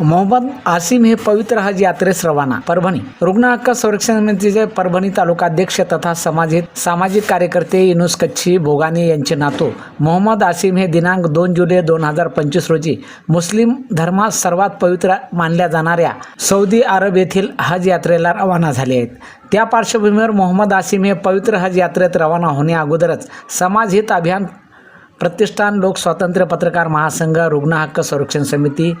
मोहम्मद आसिम हे पवित्र हज यात्रेस रवाना. परभणी. रुग्ण हक्क संरक्षण समितीचे परभणी तालुका अध्यक्ष तथा समाजिक सामाजिक कार्यकर्ते युनुस कच्छी भोगाने यांचे नातू. मोहम्मद आसिम हे दिनांक दोन जुलै दोन हजार पंचवीस रोजी मुस्लिम धर्मात सर्वात पवित्र मानल्या जाणाऱ्या सौदी अरब येथील हज यात्रेला रवाना झाले आहेत. त्या पार्श्वभूमीवर मोहम्मद आसिम हे पवित्र हज यात्रेत रवाना होण्याअगोदरच समाजहित अभियान प्रतिष्ठान लोकस्वातंत्र्य पत्रकार महासंघ रुग्ण हक्क संरक्षण समिती.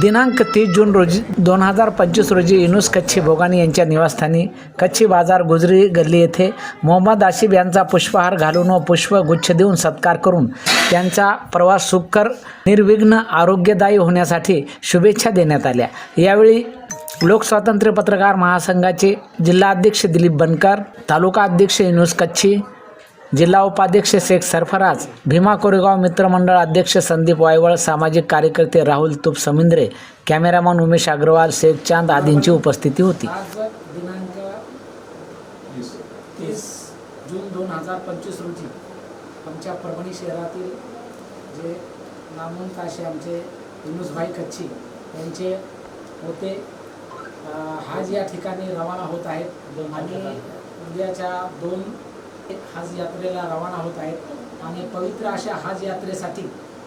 दिनांक तीस जून रोजी दोन हजार पंचवीस रोजी युनुस कच्छी भोगानी यांच्या निवासस्थानी कच्छी बाजार गुजरी गल्ली येथे मोहम्मद आशिफ यांचा पुष्पहार घालून व पुष्पगुच्छ देऊन सत्कार करून त्यांचा प्रवास सुखकर निर्विघ्न आरोग्यदायी होण्यासाठी शुभेच्छा देण्यात आल्या. यावेळी लोकस्वातंत्र्य पत्रकार महासंघाचे जिल्हाध्यक्ष दिलीप बनकर तालुका अध्यक्ष युनुस कच्छी जिल्हा उपाध्यक्ष शेख सरफराज भीमा कोरेगाव मित्रमंडळ अध्यक्ष संदीप वायवळ सामाजिक कार्यकर्ते राहुल तुप समिंद्रे कॅमेरामन उमेश अग्रवाल शेख चांद आदींची उपस्थिती होती. जून दोन हजार पंचवीस रोजी आमच्या परभणी शहरातील जे नामवंत असे आमचे विनोदभाई कच्छी यांचे होते अं, हाज या ठिकाणी रवाना होत आहेत. आणि उद्याच्या दोन हाज यात्रेला रवाना होत आहेत. आणि पवित्र अशा हाज यात्रेसाठी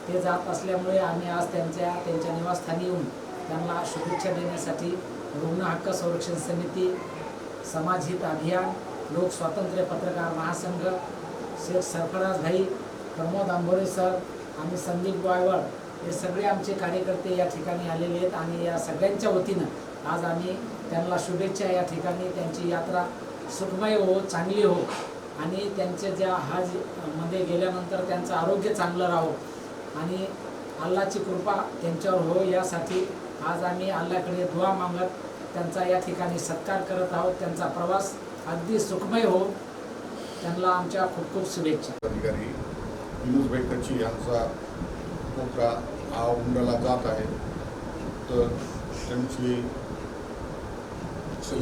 ते जात असल्यामुळे आम्ही आज त्यांच्या त्यांच्या निवासस्थानी येऊन त्यांना शुभेच्छा देण्यासाठी रुग्ण हक्क संरक्षण समिती समाजहित अभियान लोक स्वातंत्र्य पत्रकार महासंघ शेख सरफराज भाई प्रमोद आंबोरे सर आणि संदीप वायवळ हे सगळे आमचे कार्यकर्ते या ठिकाणी आलेले आहेत आणि या सगळ्यांच्या वतीनं आज आम्ही त्यांना शुभेच्छा या ठिकाणी त्यांची यात्रा सुखमय हो चांगली हो आणि त्यांच्या ज्या हजमध्ये गेल्यानंतर त्यांचं आरोग्य चांगलं राहो. आणि अल्लाची कृपा त्यांच्यावर हो यासाठी आज आम्ही अल्लाकडे दुवा मागत त्यांचा या ठिकाणी सत्कार करत आहोत. त्यांचा प्रवास अगदी सुखमय हो. त्यांना आमच्या खूप खूप शुभेच्छा. अधिकारी युनुसभाई कच्छी यांचा मोठा हा उंडला जात आहे. तर त्यांची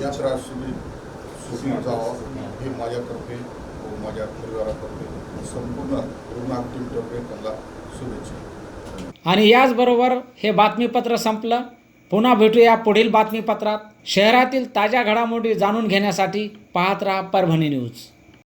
यात्रा सुखी सुखी जावं हे माझ्यातर्फे माझ्या परिवारातर्फे संपूर्ण रुग्णात टीमतर्फे त्यांना शुभेच्छा. आणि याचबरोबर हे बातमीपत्र संपलं. पुन्हा भेटूया पुढील बातमीपत्रात. शहरातील ताज्या घडामोडी जाणून घेण्यासाठी पाहत राहा परभणी न्यूज.